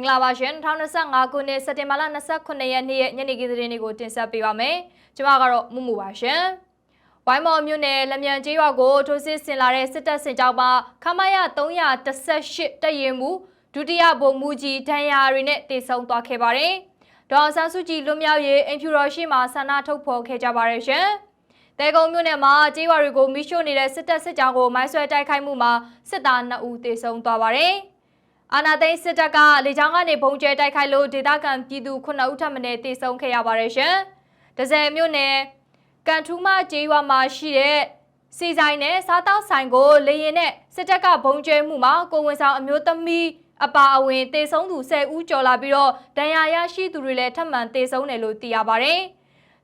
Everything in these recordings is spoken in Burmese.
င်္ဂလာပါရှင်2025ခုနှစ်စက်တင်ဘာလ29ရက်နေ့ရဲ့ညနေခင်းသတင်းတွေကိုတင်ဆက်ပေးပါမယ်ကျွန်မကတော့မူမူပါရှင်ဝိုင်းမော်မြို့နယ်လက်မြန်ကျေးရွာကိုထိုးစစ်ဆင်လာတဲ့စစ်တပ်စင်ကြောင်းမှာခမရ318တပ်ရင်မှုဒုတိယဗိုလ်မှူးကြီးဒဏ်ရာတွေနဲ့တေဆုံးသွားခဲ့ပါတယ်ဒေါ်အောင်ဆန်းစုကြည်လွတ်မြောက်ရေးအင်ဖြူတော်ရှိမှဆန္ဒထုတ်ဖော်ခဲ့ကြပါတယ်ရှင်တဲကုံမြို့နယ်မှာကြေးရွာတွေကိုမိရှို့နေတဲ့စစ်တပ်စစ်ကြောင်းကိုမိုင်းဆွဲတိုက်ခိုက်မှုမှာစစ်သား2ဦးသေဆုံးသွားပါတယ်။ အာနာသိန်းစစ်တပ်ကလေကြောင်းကနေဘုံကျဲတိုက်ခိုက်လို့ဒေသခံပြည်သူ9ဦးထပ်မံတေဆုံးခဲ့ရပါတယ်ရှင်။ဒဇယ်မြို့နယ်ကန်ထူးမကျေးရွာမှာရှိတဲ့စီဆိုင်နဲ့စားတောက်ဆိုင်ကိုလေရင်နဲ့စစ်တပ်ကဘုံကျဲမှုမှာကိုဝင်ဆောင်အမျိုးသမီးအပါအဝင်တေဆုံးသူ10ဦးကျော်လာပြီးတော့ဒဏ်ရာရရှိသူတွေလည်းထပ်မံတေဆုံးတယ်လို့သိရပါတယ်။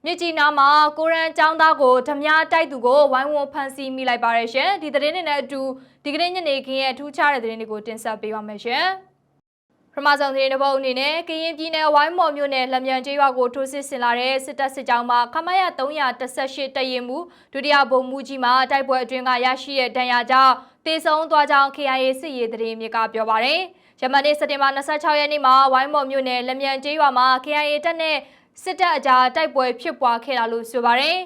မြစ်ကြီးနားမှာကိုရန်ចောင်းသားကိုဓမြတိုက်သူကိုဝိုင်းဝန်းဖမ်းဆီးမိလိုက်ပါတယ်ရှင်ဒီသတင်းတွေနဲ့အတူဒီကနေ့ညနေခင်းရဲ့အထူးခြားတဲ့သတင်းတွေကိုတင်ဆက်ပေးပါမယ်ရှင်ပထမဆုံးသတင်းတစ်ပုဒ်အနေနဲ့ကရင်ပြည်နယ်ဝိုင်းမော်မြို့နယ်လက်မြန်ကျေးရွာကိုထိုးစစ်ဆင်လာတဲ့စစ်တပ်စစ်ကြောင်းမှခမရ318တရင်မှုဒုတိယဗိုလ်မှူးကြီးမှတိုက်ပွဲအတွင်းကရရှိတဲ့ဒဏ်ရာကြောင့်တေဆုံးသွားကြောင်း KIA စစ်ရေးသတင်းမြစ်ကပြောပါရယ်ယမန်နေ့စက်တင်ဘာ26ရက်နေ့မှာဝိုင်းမော်မြို့နယ်လက်မြန်ကျေးရွာမှာ KIA တပ်နဲ့ စစ်တပ်အကြားတိုက်ပွဲဖြစ်ပွားခဲ့တာလို့ဆိုပါရယ်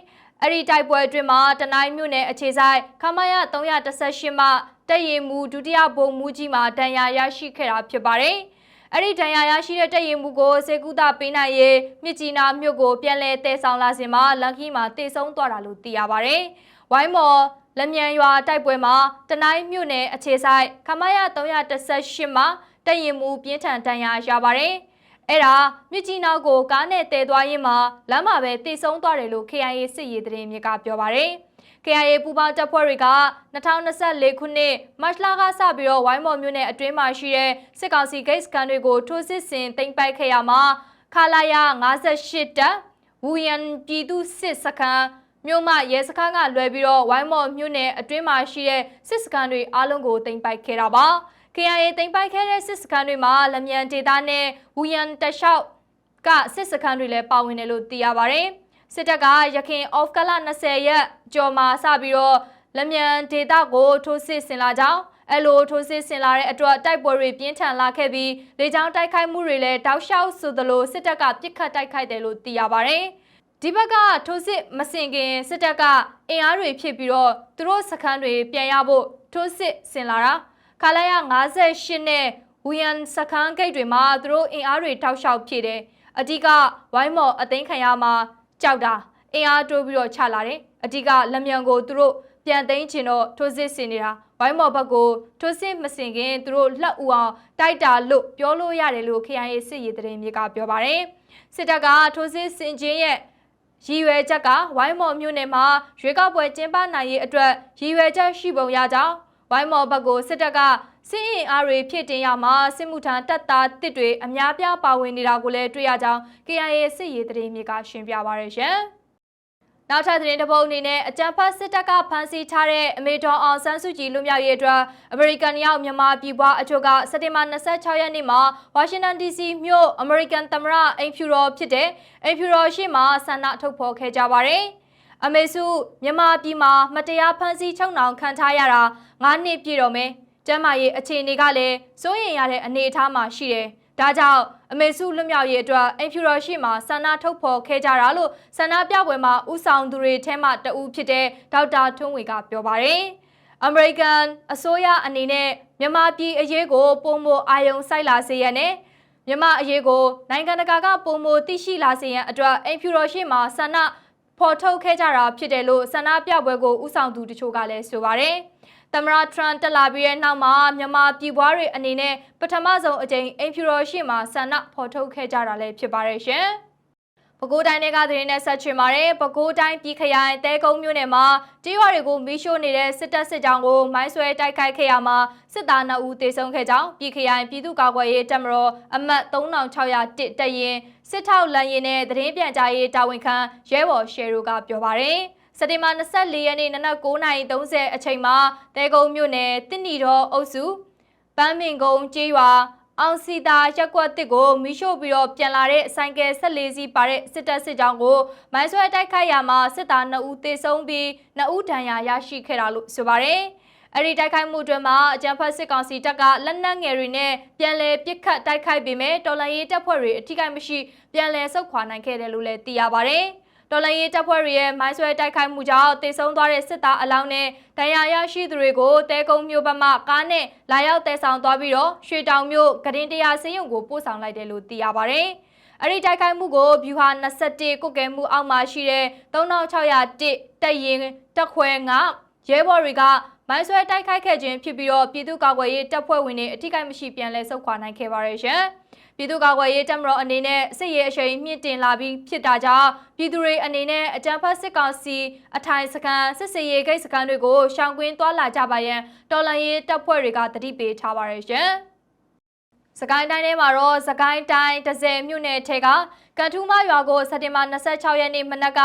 အဲ့ဒီတိုက်ပွဲအတွင်းမှာတနိုင်းမြို့နယ်အခြေဆိုင်ခမရ318မှတပ်ရည်မှုဒုတိယဗိုလ်မှူးကြီးမှဒဏ်ရာရရှိခဲ့တာဖြစ်ပါတယ်။အဲ့ဒီဒဏ်ရာရရှိတဲ့တပ်ရည်မှုကိုစေကူတာပေးနိုင်ရေးမြစ်ကြီးနားမြို့ကိုပြန်လည်တည်ဆောင်လာစဉ်မှာလန်ခီမှာတည်ဆုံးသွားတာလို့သိရပါတယ်။ဝိုင်းမော်လက်မြန်ရွာတိုက်ပွဲမှာတနိုင်းမြို့နယ်အခြေဆိုင်ခမရ318မှတပ်ရည်မှုပြင်းထန်ဒဏ်ရာရပါတယ်။ အဲ့ဒါမြစ်ကြီးနားကိုကားနဲ့တည်သွားရင်းမှာလမ်းမှာပဲတည်ဆုံးသွားတယ်လို့ KIA စစ်ရေးသတင်းမြစ်ကပြောပါတယ်။ KIA ပူပေါင်းတပ်ဖွဲ့တွေက2024ခုနှစ်မတ်လကစပြီးတော့ဝိုင်းမော်မြို့နယ်အတွင်းမှာရှိတဲ့စစ်ကောင်စီဂိတ်စကန်တွေကိုထိုးစစ်ဆင်သိမ်းပိုက်ခဲ့ရမှာခလာရ58တပ်ဝူယန်ပြည်သူစစ်စခန်းမြို့မရဲစခန်းကလွယ်ပြီးတော့ဝိုင်းမော်မြို့နယ်အတွင်းမှာရှိတဲ့စစ်စခန်းတွေအားလုံးကိုသိမ်းပိုက်ခဲ့တာပါ။ KIA သိမ်းပိုက်ခဲ့တဲ့စစ်စခန်းတွေမှာလမြန်ဒေသနဲ့ဝူယန်တလျှောက်ကစစ်စခန်းတွေလည်းပါဝင်တယ်လို့သိရပါတယ်။စစ်တပ်ကရခင် off ကလ20ရက်ကျော်မှာစပြီးတော့လမြန်ဒေသကိုထိုးစစ်ဆင်လာကြောင်းအဲ့လိုထိုးစစ်ဆင်လာတဲ့အတွက်တိုက်ပွဲတွေပြင်းထန်လာခဲ့ပြီးလေကြောင်းတိုက်ခိုက်မှုတွေလည်းတောက်လျှောက်ဆိုသလိုစစ်တပ်ကပြစ်ခတ်တိုက်ခိုက်တယ်လို့သိရပါတယ်။ဒီဘက်ကထိုးစစ်မစင်ခင်စစ်တပ်ကအင်အားတွေဖြစ်ပြီးတော့သူတို့စခန်းတွေပြန်ရဖို့ထိုးစစ်ဆင်လာတာ ခလာရ58နဲ့ဝီယန်စခန်းဂိတ်တွေမှာသူတို့အင်အားတွေထောက်လျှောက်ဖြည့်တယ်အဓိကဝိုင်းမော်အသိမ်းခံရမှာကြောက်တာအင်အားတိုးပြီးတော့ချလာတယ်အဓိကလက်မြန်ကိုသူတို့ပြန်သိမ်းချင်တော့ထိုးစစ်ဆင်နေတာဝိုင်းမော်ဘက်ကိုထိုးစစ်မစင်ခင်သူတို့လှက်ဦးအောင်တိုက်တာလို့ပြောလို့ရတယ်လို့ KIA စစ်ရေးတရင်မြေကပြောပါတယ်စစ်တပ်ကထိုးစစ်ဆင်ခြင်းရဲ့ရည်ရွယ်ချက်ကဝိုင်းမော်မြို့နယ်မှာရွေးကောက်ပွဲကျင်းပနိုင်ရေးအတွက်ရည်ရွယ်ချက်ရှိပုံရကြောင်း ဝိုင်းမော်ဘက်ကိုစစ်တပ်ကစစ်အင်အားတွေဖြစ်တင်ရမှာစစ်မှုထမ်းတပ်သားတစ်တွေအများပြားပါဝင်နေတာကိုလည်းတွေ့ရကြောင်း KIA စစ်ရေးတရေမြေကရှင်းပြပါရရှင်။နောက်ထပ်သတင်းတစ်ပုဒ်အနေနဲ့အကြံဖတ်စစ်တပ်ကဖမ်းဆီးထားတဲ့အမေတော်အောင်ဆန်းစုကြည်လူမျိုးရေးအတွက်အမေရိကန်ရောက်မြန်မာပြည်ပွားအချို့ကစက်တင်ဘာ26ရက်နေ့မှာဝါရှင်တန် DC မြို့အမေရိကန်သမ္မတအိမ်ဖြူတော်ဖြစ်တဲ့အိမ်ဖြူတော်ရှိမှဆန္ဒထုတ်ဖော်ခဲ့ကြပါတယ်။ အမေစုမြန်မာပြည်မှာမတရားဖမ်းဆီးချုပ်နှောင်ခံထားရတာ9နှစ်ပြည့်တော့မယ်။ကျန်းမာရေးအခြေအနေကလည်းစိုးရိမ်ရတဲ့အနေအထားမှာရှိတယ်။ဒါကြောင့်အမေစုလွတ်မြောက်ရေးအတွက်အင်ဖြူတော်ရှိမှာဆန္ဒထုတ်ဖော်ခဲ့ကြတာလို့ဆန္ဒပြပွဲမှာဥဆောင်သူတွေထဲမှတဦးဖြစ်တဲ့ဒေါက်တာထွန်းဝေကပြောပါတယ်။ American အစိုးရအနေနဲ့မြန်မာပြည်အရေးကိုပုံမအာယုံစိုက်လာစေရတဲ့မြန်မာအရေးကိုနိုင်ငံတကာကပုံမသိရှိလာစေရန်အတွက်အင်ဖြူတော်ရှိမှာဆန္ဒ ဖော်ထုတ်ခဲ့ကြတာဖြစ်တယ်လို့ဆန္ဒပြပွဲကိုဥဆောင်သူတချို့ကလည်းဆိုပါတယ်။သမရထရန်တက်လာပြီးတဲ့နောက်မှာမြန်မာပြည်ပွားတွေအနေနဲ့ပထမဆုံးအကြိမ်အင်ဖြူတော်ရှိမှာဆန္ဒဖော်ထုတ်ခဲ့ကြတာလည်းဖြစ်ပါတယ်ရှင်။ ပဲခူးတိုင်းကသတင်းနဲ့ဆက်ချင်ပါတယ်။ပဲခူးတိုင်းပြည်ခရိုင်တဲကုန်းမြို့နယ်မှာကြေးရွာတွေကိုမီးရှို့နေတဲ့စစ်တပ်စစ်ကြောင်းကိုမိုင်းဆွဲတိုက်ခိုက်ခဲ့ရမှာစစ်သား2ဦးသေဆုံးခဲ့ကြောင်းပြည်ခရိုင်ပြည်သူ့ကာကွယ်ရေးတပ်မတော်အမှတ်3601တပ်ရင်စစ်ထောက်လန်ရင်နဲ့သတင်းပြန်ကြားရေးတာဝန်ခံရဲဘော်ရှယ်ရိုကပြောပါတယ်။စက်တင်ဘာ24ရက်နေ့နနက်9:30အချိန်မှာတဲကုန်းမြို့နယ်တစ်နီတော်အုပ်စုပန်းမင်ကုန်းကျေးရွာ အောင်စီတာရက်ကွက်တစ်ကိုမိရှို့ပြီးတော့ပြန်လာတဲ့ဆိုင်ကယ်14စီးပါတဲ့စစ်တပ်စစ်ကြောင်းကိုမိုင်းဆွဲတိုက်ခိုက်ရာမှာစစ်သား2ဦးသေဆုံးပြီး2ဦးဒဏ်ရာရရှိခဲ့တာလို့ဆိုပါတယ်အဲ့ဒီတိုက်ခိုက်မှုတွင်မှာအကြံဖတ်စစ်ကောင်စီတပ်ကလက်နက်ငယ်တွေနဲ့ပြန်လည်ပစ်ခတ်တိုက်ခိုက်ပေမဲ့တော်လန်ရေးတပ်ဖွဲ့တွေအထိကိမရှိပြန်လည်ဆုတ်ခွာနိုင်ခဲ့တယ်လို့လည်းသိရပါတယ်။ တော်လန်ရေးတပ်ဖွဲ့တွေရဲ့မိုင်းဆွဲတိုက်ခိုက်မှုကြောင့်တေဆုံးသွားတဲ့စစ်သားအလောင်းနဲ့ဒဏ်ရာရရှိသူတွေကိုတဲကုန်းမြို့ဘက်မှကားနဲ့လာရောက်တဲဆောင်သွားပြီးတော့ရွှေတောင်မြို့ကရင်တရားစင်းရုံကိုပို့ဆောင်လိုက်တယ်လို့သိရပါတယ်။အဲ့ဒီတိုက်ခိုက်မှုကိုဗျူဟာ21ကုတ်ကဲမှုအောက်မှာရှိတဲ့3601တက်ရင်တက်ခွဲ9ရဲဘော်တွေကမိုင်းဆွဲတိုက်ခိုက်ခဲ့ခြင်းဖြစ်ပြီးတော့ပြည်သူ့ကာကွယ်ရေးတပ်ဖွဲ့ဝင်တွေအထိကိမရှိပြန်လဲဆုတ်ခွာနိုင်ခဲ့ပါရရှင်။ ပြည်သူ့ကာကွယ်ရေးတပ်မတော်အနေနဲ့စစ်ရေးအရှိန်မြင့်တင်လာပြီးဖြစ်တာကြောင့်ပြည်သူတွေအနေနဲ့အကြမ်းဖက်စစ်ကောင်စီအထိုင်စကန်စစ်စေရေးဂိတ်စကန်တွေကိုရှောင်ကွင်းသွားလာကြပါရန်တော်လန်ရေးတပ်ဖွဲ့တွေကတတိပေးထားပါရရှင်။စကိုင်းတိုင်းထဲမှာတော့စကိုင်းတိုင်းဒဇယ်မြို့နယ်ထဲကကန်ထူးမရွာကိုစက်တင်ဘာ26ရက်နေ့မနက်က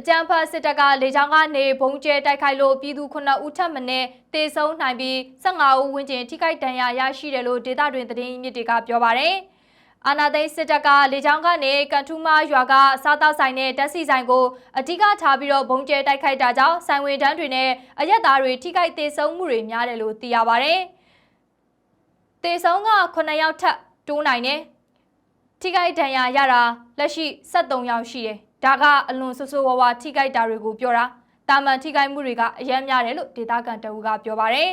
အကြံဖတ်စစ်တပ်ကလေကြောင်းကနေဘုံကျဲတိုက်ခိုက်လို့ပြည်သူ9ဦးထပ်မံနဲ့တေဆုံးနိုင်ပြီး15ဦးဝန်းကျင်ထိခိုက်ဒဏ်ရာရရှိတယ်လို့ဒေသတွင်သတင်းမြစ်တွေကပြောပါရယ်အာနာသိန်းစစ်တပ်ကလေကြောင်းကနေကန်ထူးမရွာကစားတောက်ဆိုင်နဲ့တက်စီဆိုင်ကိုအဓိကထားပြီးတော့ဘုံကျဲတိုက်ခိုက်တာကြောင့်ဆိုင်ဝင်တန်းတွေနဲ့အရက်သားတွေထိခိုက်တေဆုံးမှုတွေများတယ်လို့သိရပါရယ်တေဆုံးက9ယောက်ထပ်တိုးနိုင်တယ်ထိခိုက်ဒဏ်ရာရတာလက်ရှိ73ယောက်ရှိတယ် ဒါကအလွန်ဆိုးဆိုးဝါးဝါထိခိုက်တာတွေကိုပြောတာတာမန်ထိခိုက်မှုတွေကအယမ်းများတယ်လို့ဒေသခံတအူးကပြောပါတယ်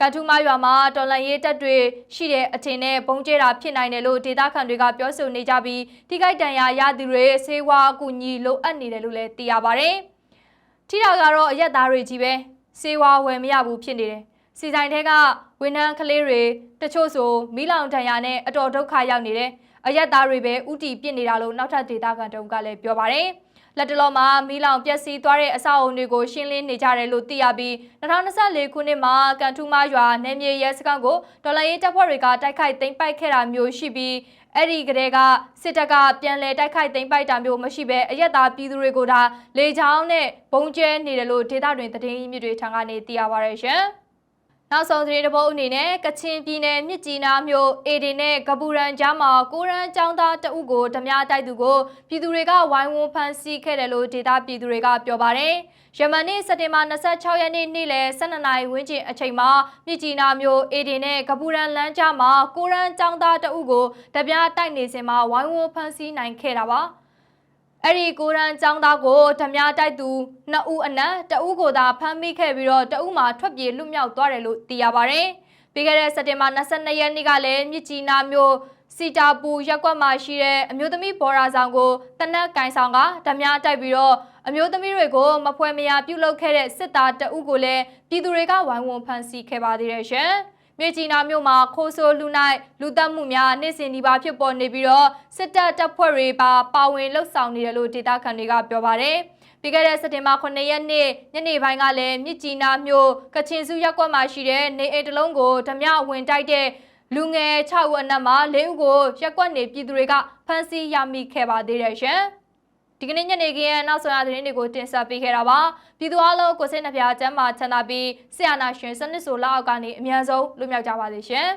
ကထူးမရွာမှာတော်လန်ရေးတပ်တွေရှိတဲ့အထင်နဲ့ပုံကျဲတာဖြစ်နိုင်တယ်လို့ဒေသခံတွေကပြောဆိုနေကြပြီးထိခိုက်ဒဏ်ရာရသူတွေဆေးဝါးအကူအညီလိုအပ်နေတယ်လို့လည်းသိရပါတယ်ထိတာကတော့အရက်သားတွေကြီးပဲဆေးဝါးဝယ်မရဘူးဖြစ်နေတယ်စီဆိုင်ထဲကဝန်ထမ်းကလေးတွေတချို့ဆိုမီးလောင်ဒဏ်ရာနဲ့အတော်ဒုက္ခရောက်နေတယ် အရက်သားတွေပဲဥတီပြစ်နေတာလို့နောက်ထပ်ဒေတာကန်တုံးကလည်းပြောပါတယ်။လက်တလောမှာမီးလောင်ပျက်စီးသွားတဲ့အဆောက်အုံတွေကိုရှင်းလင်းနေကြတယ်လို့သိရပြီး2024ခုနှစ်မှာကန်ထူးမရွာနယ်မြေရဲစခန်းကိုဒေါ်လာရေးတပ်ဖွဲ့တွေကတိုက်ခိုက်သိမ်းပိုက်ခဲ့တာမျိုးရှိပြီးအဲ့ဒီကလေးကစစ်တပ်ကပြန်လည်တိုက်ခိုက်သိမ်းပိုက်တာမျိုးမရှိဘဲအရက်သားပြည်သူတွေကိုဒါလေချောင်းနဲ့ဘုံကျဲနေတယ်လို့ဒေတာတွင်သတင်းရင်းမြစ်တွေထံကနေသိရပါရရှင်။ နောက်ဆုံးသတင်းတစ်ပုဒ်အနေနဲ့ကချင်ပြည်နယ်မြစ်ကြီးနားမြို့အေဒီနဲ့ကပူရန်ကြားမှာကိုရန်ចောင်းသားတအုပ်ကိုဓမြတိုက်သူကိုပြည်သူတွေကဝိုင်းဝန်းဖမ်းဆီးခဲ့တယ်လို့ဒေသပြည်သူတွေကပြောပါတယ်။ယမန်နေ့စက်တင်ဘာ26ရက်နေ့နေ့လယ်12နာရီဝန်းကျင်အချိန်မှာမြစ်ကြီးနားမြို့အေဒီနဲ့ကပူရန်လမ်းကြားမှာကိုရန်ចောင်းသားတအုပ်ကိုဓမြတိုက်နေစဉ်မှာဝိုင်းဝန်းဖမ်းဆီးနိုင်ခဲ့တာပါ။ အဲ့ဒီကိုရန်ចောင်းသားကိုဓမြတိုက်သူနှစ်ဦးအနက်တဦးကိုသာဖမ်းမိခဲ့ပြီးတော့တဦးမှာထွက်ပြေးလွတ်မြောက်သွားတယ်လို့သိရပါဗျ။ပြီးခဲ့တဲ့စက်တင်ဘာ22ရက်နေ့ကလည်းမြစ်ကြီးနားမြို့စီတာပူရက်ကွက်မှာရှိတဲ့အမျိုးသမီးဘော်ရာဆောင်ကိုတနက်ကင်ဆောင်ကဓမြတိုက်ပြီးတော့အမျိုးသမီးတွေကိုမဖွဲမရာပြုတ်လုခဲ့တဲ့စစ်သားတဦးကိုလည်းပြည်သူတွေကဝိုင်းဝန်းဖမ်းဆီးခဲ့ပါသေးတယ်ရှင်။ မြေကြီးနာမြို့မှာခိုးဆိုးလူနိုင်လူတက်မှုများနေ့စဉ်ဒီပါဖြစ်ပေါ်နေပြီးတော့စစ်တပ်တပ်ဖွဲ့တွေပါပါဝင်လှုပ်ဆောင်နေတယ်လို့ဒေသခံတွေကပြောပါတယ်ပြီးခဲ့တဲ့စက်တင်ဘာ9ရက်နေ့ညနေပိုင်းကလည်းမြစ်ကြီးနားမြို့ကချင်စုရပ်ကွက်မှာရှိတဲ့နေအိမ်တစ်လုံးကိုဓမြဝင်တိုက်တဲ့လူငယ်6ဦးအနက်မှာ4ဦးကိုရက်ကွက်နေပြည်သူတွေကဖမ်းဆီးရမိခဲ့ပါသေးတယ်ရှင်။ ဒီကနေ့ညနေခင်းရဲ့နောက်ဆုံးရသတင်းတွေကိုတင်ဆက်ပေးခဲ့တာပါပြည်သူအလုံးကိုစိတ်နှပြချမ်းသာချမ်းသာပြီးဆရာနာရှင်စနစ်ဆိုလောက်အောက်ကနေအများဆုံးလွတ်မြောက်ကြပါစေရှင်